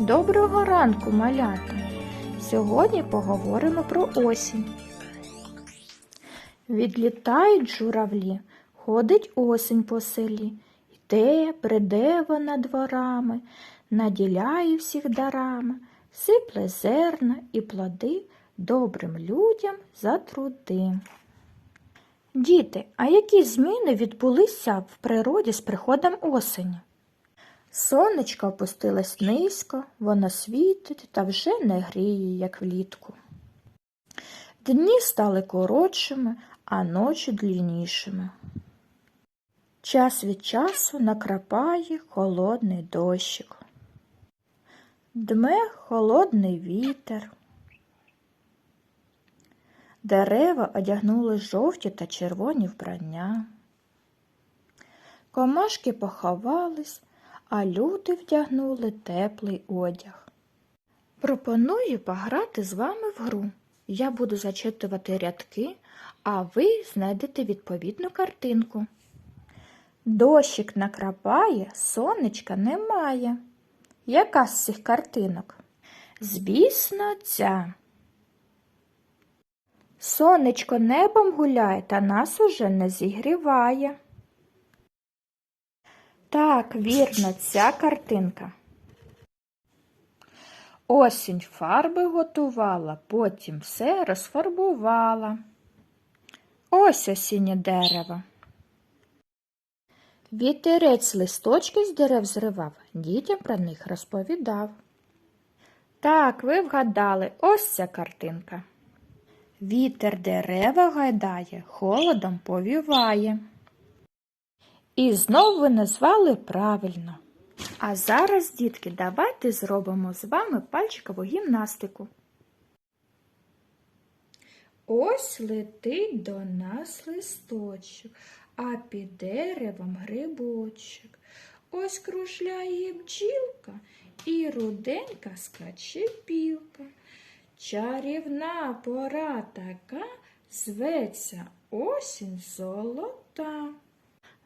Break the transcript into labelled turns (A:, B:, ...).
A: Доброго ранку, малята! Сьогодні поговоримо про осінь. Відлітають журавлі, ходить осінь по селі, йде, приде вона дворами, наділяє всіх дарами, сипле зерна і плоди добрим людям за труди. Діти, а які зміни відбулися в природі з приходом осені? Сонечко опустилось низько, воно світить та вже не гріє, як влітку. Дні стали коротшими, а ночі дліннішими. Час від часу накрапає холодний дощик. Дме холодний вітер. Дерева одягнули жовті та червоні вбрання. Комашки поховались, а люди вдягнули теплий одяг. Пропоную пограти з вами в гру. Я буду зачитувати рядки, а ви знайдете відповідну картинку. Дощик накрапає, сонечка немає. Яка з цих картинок? Звісно, ця. Сонечко небом гуляє та нас уже не зігріває. Так, вірно, ця картинка. Осінь фарби готувала, потім все розфарбувала. Ось осіннє дерево. Вітерець листочки з дерев зривав, дітям про них розповідав. Так, ви вгадали, ось ця картинка. Вітер дерева гайдає, холодом повіває. І знов ви назвали правильно. А зараз, дітки, давайте зробимо з вами пальчикову гімнастику. Ось летить до нас листочок, а під деревом грибочок. Ось кружляє бджілка і руденька скаче білка. Чарівна пора така зветься осінь золота.